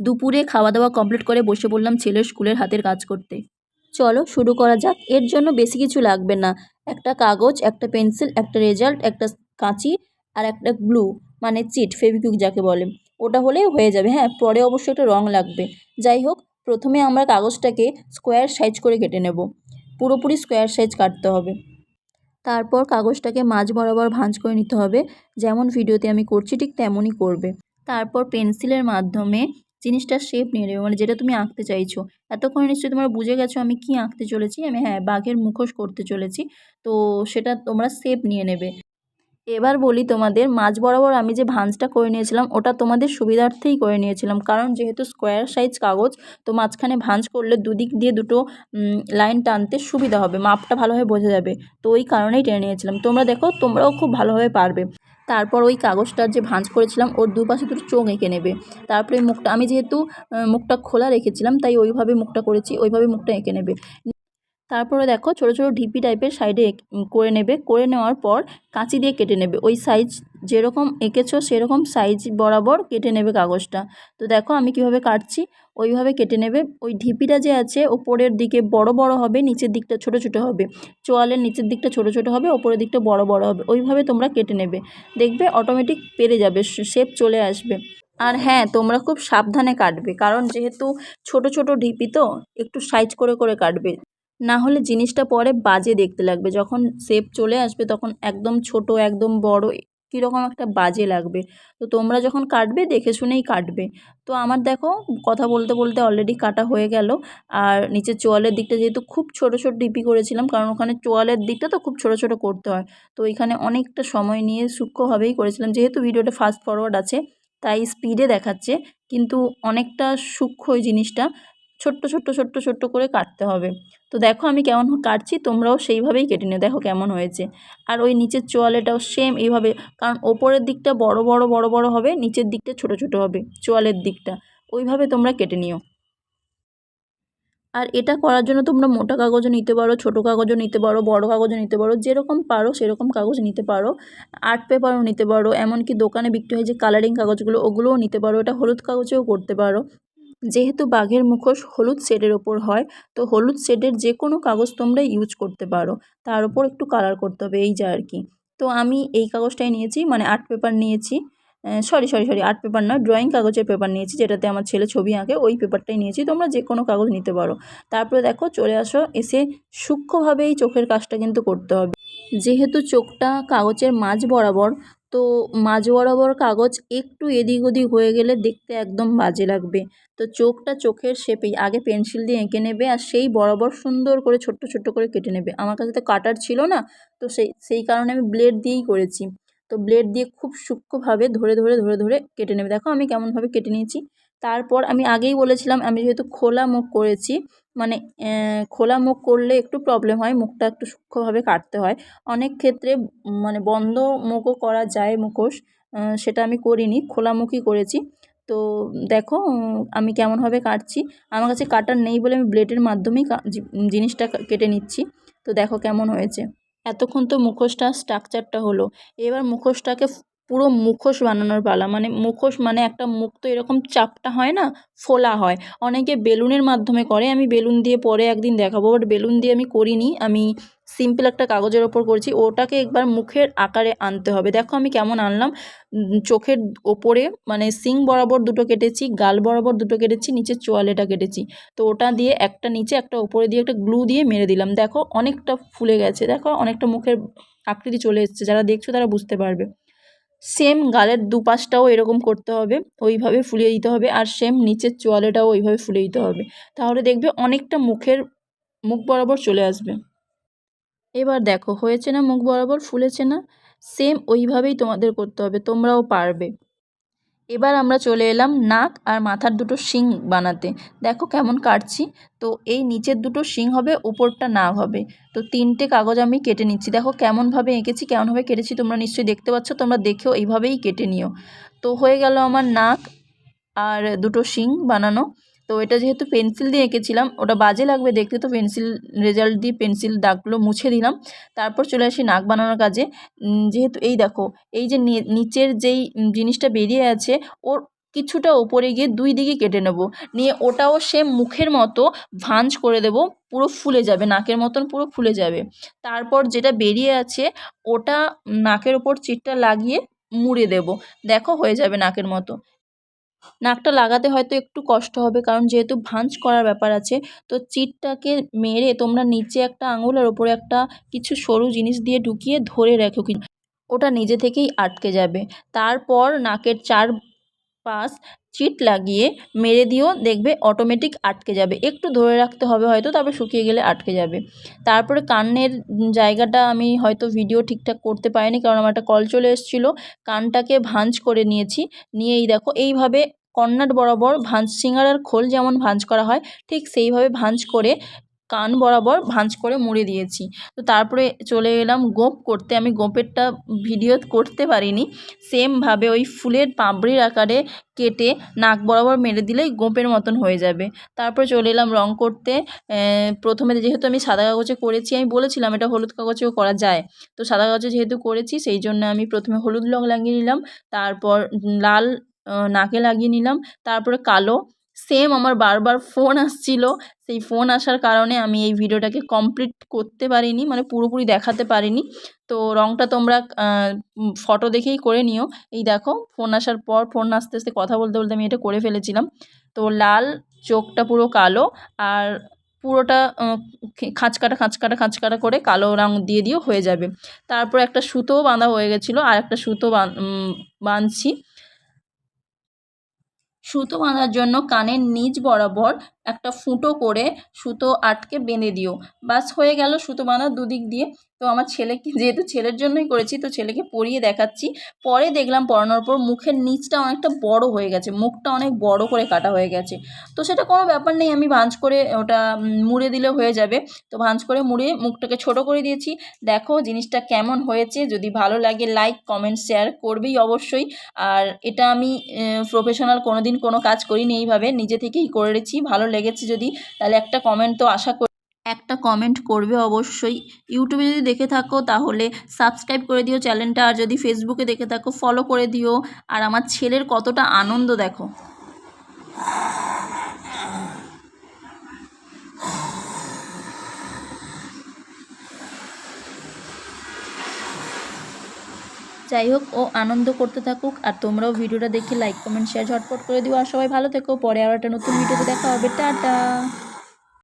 দুপুরে খাওয়া দাওয়া কমপ্লিট করে বসে পড়লাম ছেলের স্কুলের হাতের কাজ করতে। চলো, শুরু করা যাক। এর জন্য বেশি কিছু লাগবে না। একটা কাগজ, একটা পেন্সিল, একটা রেজাল্ট, একটা কাঁচি আর একটা গ্লু মানে চিট, ফেভিকুইক যাকে বলে। ওটা হলেই হয়ে যাবে হ্যাঁ? পরে অবশ্যই একটা রঙ লাগবে। যাই হোক, প্রথমে আমরা কাগজটাকে স্কোয়ার সাইজ করে কেটে নেব। পুরোপুরি স্কোয়ার সাইজ কাটতে হবে। তারপর কাগজটাকে মাঝ বরাবর ভাঁজ করে নিতে হবে। যেমন ভিডিওতে আমি করছি, ঠিক তেমনই করবে। তারপর পেন্সিলের মাধ্যমে জিনিসটার শেপ নিয়ে নেবে। মানে যেটা তুমি আঁকতে চাইছো। এতক্ষণে নিশ্চয়ই তোমরা বুঝে গেছো আমি কী আঁকতে চলেছি। আমি হ্যাঁ বাঘের মুখোশ করতে চলেছি। তো সেটা তোমরা শেপ নিয়ে নেবে। এবার বলি তোমাদের, মাঝ বরাবর আমি যে ভাঁজটা করে নিয়েছিলাম, ওটা তোমাদের সুবিধার্থেই করে নিয়েছিলাম। কারণ যেহেতু স্কোয়ার সাইজ কাগজ, তো মাঝখানে ভাঁজ করলে দুদিক দিয়ে দুটো লাইন টানতে সুবিধা হবে। মাপটা ভালোভাবে বোঝা যাবে। তো ওই কারণেই টেনে নিয়েছিলাম। তোমরা দেখো, তোমরাও খুব ভালোভাবে পারবে। তারপর ওই কাগজটার যে ভাঁজ করেছিলাম, ওর দুপাশে দুটো চোখ এঁকে নেবে। তারপরে মুখটা, আমি যেহেতু মুখটা খোলা রেখেছিলাম, তাই ওইভাবে মুখটা করেছি, ওইভাবে মুখটা এঁকে নেবে। তারপরে দেখো ছোটো ছোটো ঢিপি টাইপের সাইডে করে নেবে। করে নেওয়ার পর কাঁচি দিয়ে কেটে নেবে। ওই সাইজ যেরকম এঁকেছো সেরকম সাইজ বরাবর কেটে নেবে কাগজটা। তো দেখো আমি কীভাবে কাটছি? ওইভাবে কেটে নেবে। ওই ঢিপিটা যে আছে ওপরের দিকে বড় বড় হবে, নিচের দিকটা ছোট ছোট হবে। চোয়ালের নিচের দিকটা ছোট ছোট হবে, ওপরের দিকটা বড় বড় হবে। ওইভাবে তোমরা কেটে নেবে। দেখবে অটোমেটিক পেরে যাবে শেপ চলে আসবে। আর হ্যাঁ তোমরা খুব সাবধানে কাটবে। কারণ যেহেতু ছোট ছোট ঢিপি তো, একটু সাইজ করে করে কাটবে। না হলে জিনিসটা পরে বাজে দেখতে লাগবে। যখন শেপ চলে আসবে তখন একদম ছোট, একদম বড়, কীরকম একটা বাজে লাগবে। তো তোমরা যখন কাটবে, দেখে শুনেই কাটবে। তো আমার দেখো, কথা বলতে বলতে অলরেডি কাটা হয়ে গেল। আর নিচের চোয়ালের দিকটা যেহেতু খুব ছোট ছোট ডিপি করেছিলাম, কারণ ওখানে চোয়ালের দিকটা তো খুব ছোট ছোট করতে হয়। তো এখানে অনেকটা সময় নিয়ে সূক্ষ্মভাবেই করেছিলাম। যেহেতু ভিডিওটা ফাস্ট ফরওয়ার্ড আছে, তাই স্পিডে দেখাচ্ছে। কিন্তু অনেকটা সূক্ষ্ম ওই জিনিসটা। ছোট্ট ছোট্ট ছোট্ট ছোট্ট করে কাটতে হবে। তো দেখো আমি কেমন কাটছি, তোমরাও সেইভাবেই কেটে নিও। দেখো কেমন হয়েছে। আর ওই নিচের চোয়ালেটাও সেম এইভাবে, কারণ ওপরের দিকটা বড় বড় বড় বড় হবে, নিচের দিকটা ছোট ছোট হবে, চোয়ালের দিকটা। ওইভাবে তোমরা কেটে নিও। আর এটা করার জন্য তোমরা মোটা কাগজও নিতে পারো, ছোটো কাগজও নিতে পারো, বড় কাগজও নিতে পারো, যেরকম পারো সেরকম কাগজ নিতে পারো। আর্ট পেপারও নিতে পারো, এমনকি দোকানে বিক্রি হয় যে কালারিং কাগজগুলো, ওগুলোও নিতে পারো। এটা হলুদ কাগজেও করতে পারো। যেহেতু বাঘের মুখোশ হলুদ শেডের ওপর হয়, তো হলুদ শেডের যে কোনো কাগজ তোমরা ইউজ করতে পারো। তার ওপর একটু কালার করতে হবে, এই যা আর কি। তো আমি এই কাগজটাই নিয়েছি মানে আর্ট পেপার নিয়েছি। Sorry sorry sorry art paper নয় ড্রয়িং কাগজের পেপার নিয়েছি, যেটাতে আমার ছেলে ছবি আঁকে, ওই পেপারটাই নিয়েছি। তোমরা যে কোনো কাগজ নিতে পারো। তারপরে দেখো, চলে আসো, এসে সূক্ষ্মভাবে এই চোখের কাজটা কিন্তু করতে হবে। যেহেতু চোখটা কাগজের মাঝ বরাবর তো মাঝ বরাবর কাগজ একটু এদিক ওদিক হয়ে গেলে দেখতে একদম বাজে লাগবে। তো চোখটা চোখের শেপেই, আগে পেন্সিল দিয়ে এঁকে নেবে আর সেই বরাবর সুন্দর করে, ছোট্ট ছোট্ট করে কেটে নেবে। আমার কাছে তো কাটার ছিল না, তো সেই সেই কারণে আমি ব্লেড দিয়েই করেছি। তো ব্লেড দিয়ে খুব সূক্ষ্মভাবে ধরে ধরে ধরে ধরে কেটে নেবে। দেখো আমি কেমনভাবে কেটে নিয়েছি। তারপর আমি আগেই বলেছিলাম, আমি যেহেতু খোলা মুখ করেছি মানে খোলা মুখ করলে একটু প্রবলেম হয়, মুখটা একটু সূক্ষ্মভাবে কাটতে হয়। অনেক ক্ষেত্রে মানে বন্ধ মুখও করা যায় মুখোশ সেটা আমি করিনি, খোলা মুখই করেছি। তো দেখো, আমি কেমনভাবে কাটছি। আমার কাছে কাটার নেই বলে আমি ব্লেডের মাধ্যমেই জিনিসটা কেটে নিচ্ছি। তো দেখো কেমন হয়েছে। এতক্ষণ তো মুখোশটা স্ট্রাকচারটা হলো। এবার মুখোশটাকে পুরো মুখোশ বানানোর পালা। মানে মুখোশ মানে একটা মুখ তো এরকম চাপটা হয় না, ফোলা হয়। অনেকে বেলুনের মাধ্যমে করে, আমি বেলুন দিয়ে পরে একদিন দেখাবো বাট বেলুন দিয়ে আমি করিনি। আমি সিম্পল একটা কাগজের ওপর করছি। ওটাকে একবার মুখের আকারে আনতে হবে। দেখো আমি কেমন আনলাম। চোখের ওপরে মানে সিং বরাবর দুটো কেটেছি, গাল বরাবর দুটো কেটেছি, নিচে চোয়ালেটা কেটেছি। তো ওটা দিয়ে একটা নিচে, একটা ওপরে দিয়ে একটা গ্লু দিয়ে মেরে দিলাম। দেখো অনেকটা ফুলে গেছে। দেখো অনেকটা মুখের আকৃতি চলে এসছে। যারা দেখছ তারা বুঝতে পারবে। সেম গালের দুপাশটাও এরকম করতে হবে, ওইভাবে ফুলিয়ে দিতে হবে আর সেম নিচের চোয়ালেটাও ওইভাবে ফুলিয়ে দিতে হবে। তাহলে দেখবে অনেকটা মুখের, মুখ বরাবর চলে আসবে। এবার দেখো, হয়েছে না মুখ বরাবর, ফুলেছে না? সেম ওইভাবেই তোমাদের করতে হবে, তোমরাও পারবে। এবার আমরা চলে এলাম নাক আর মাথার দুটো শিং বানাতে। দেখো কেমন কাটছি। তো এই নিচের দুটো শিং হবে, ওপরটা নাক হবে। তো তিনটে কাগজ আমি কেটে নিচ্ছি। দেখো কেমনভাবে এঁকেছি, কেমনভাবে কেটেছি, তোমরা নিশ্চয়ই দেখতে পাচ্ছ। তোমরা দেখেও এইভাবেই কেটে নিও। তো হয়ে গেল আমার নাক আর দুটো শিং বানানো। তো এটা যেহেতু পেন্সিল দিয়ে এঁকেছিলাম, ওটা বাজে লাগবে দেখতে, তো পেন্সিল রেজাল্ট দিয়ে পেন্সিল দাগগুলো মুছে দিলাম। তারপর চলে আসি নাক বানানোর কাজে। যেহেতু এই দেখো, এই যে নিচের যেই জিনিসটা বেরিয়ে আছে, ওর কিছুটা ওপরে গিয়ে দুই দিকে কেটে নেব। নিয়ে ওটাও সে মুখের মতো ভাঁজ করে দেব, পুরো ফুলে যাবে, নাকের মতন পুরো ফুলে যাবে। তারপর যেটা বেরিয়ে আছে, ওটা নাকের ওপর চিটটা লাগিয়ে মুড়ে দেব। দেখো হয়ে যাবে নাকের মতো। নাকটা লাগাতে হয়তো একটু কষ্ট হবে, কারণ যেহেতু ভাঁজ করার ব্যাপার আছে, তো চিটটাকে মেরে তোমরা নিচে একটা আঙুল আর ওপরে একটা কিছু সরু জিনিস দিয়ে ঢুকিয়ে ধরে রেখো ওটা নিজে থেকেই আটকে যাবে। তারপর নাকের চার পাশ চিট লাগিয়ে মেরে দিও দেখবে অটোমেটিক আটকে যাবে। একটু ধরে রাখতে হবে হয়তো তারপর শুকিয়ে গেলে আটকে যাবে। তারপরে কানের জায়গাটা আমি হয়তো ভিডিও ঠিকঠাক করতে পারিনি কারণ আমার একটা কল চলে এসেছিল। কানটাকে ভাঁজ করে নিয়েছি। নিয়েই দেখো, এইভাবে কর্নার বরাবর ভাঁজ সিঙ্গারার খোল যেমন ভাঁজ করা হয়, ঠিক সেইভাবে ভাঁজ করে কান বরাবর ভাঁজ করে মুড়ে দিয়েছি। তো তারপরে চলে এলাম গোঁপ করতে। আমি গোঁপেরটা ভিডিও করতে পারিনি। সেমভাবে ওই ফুলের পাপড়ির আকারে কেটে নাক বরাবর মেরে দিলেই গোঁপের মতন হয়ে যাবে। তারপরে চলে এলাম রঙ করতে। প্রথমে যেহেতু আমি সাদা কাগজে করেছি, আমি বলেছিলাম এটা হলুদ কাগজেও করা যায়। তো সাদা কাগজে যেহেতু করেছি, সেই জন্য আমি প্রথমে হলুদ রঙ লাগিয়ে নিলাম। তারপর লাল নাকে লাগিয়ে নিলাম। তারপরে কালো সেম আমার বারবার ফোন আসছিল। সেই ফোন আসার কারণে আমি এই ভিডিওটাকে কমপ্লিট করতে পারিনি মানে পুরোপুরি দেখাতে পারিনি। তো রঙটা তোমরা ফটো দেখেই করে নিও। এই দেখো ফোন আসার পর ফোন আসতে আসতে কথা বলতে বলতে আমি এটা করে ফেলেছিলাম। তো লাল, চোখটা পুরো কালো আর পুরোটা খাঁচ কাটা খাঁচ কাটা খাঁচ কাটা করে কালো রঙ দিয়ে দিয়েও হয়ে যাবে। তারপর একটা সুতোও বাঁধা হয়ে গেছিল। আর একটা সুতো বাঁধছি। সুতো বাঁধার জন্য কানের নিচ বরাবর একটা ফুটো করে সুতো আটকে বেঁধে দিও। বাস হয়ে গেল সুতো বাঁধা দুদিক দিয়ে। তো আমার ছেলেকে, যেহেতু ছেলের জন্যই করেছি, তো ছেলেকে পরিয়ে দেখাচ্ছি। পরে দেখলাম পরানোর পর মুখের নিচটা অনেকটা বড় হয়ে গেছে। মুখটা অনেক বড় করে কাটা হয়ে গেছে। তো সেটা কোনো ব্যাপার নেই, আমি ভাঁজ করে ওটা মুড়ে দিলে হয়ে যাবে। তো ভাঁজ করে মুড়ে মুখটাকে ছোট করে দিয়েছি। দেখো জিনিসটা কেমন হয়েছে। যদি ভালো লাগে লাইক কমেন্ট শেয়ার করবেই অবশ্যই। আর এটা আমি প্রফেশনাল কোনো দিন কোনো কাজ করিনি এইভাবে। নিজে থেকেই করেছি। ভালো লেগেছে যদি, তাহলে একটা কমেন্ট তো আশা করি একটা কমেন্ট করবে অবশ্যই। ইউটিউবে যদি দেখে থাকো, তাহলে সাবস্ক্রাইব করে দিও চ্যানেলটা আর যদি ফেসবুকে দেখে থাকো ফলো করে দিও। আর আমার ছেলের কতটা আনন্দ দেখো। যাই হোক ও আনন্দ করতে থাকুক, আর তোমরাও ভিডিওটা দেখে লাইক কমেন্ট শেয়ার ঝটপট করে দিও। আর সবাই ভালো থেকো। পরে আর একটা নতুন ভিডিওতে দেখা হবে। টাটা!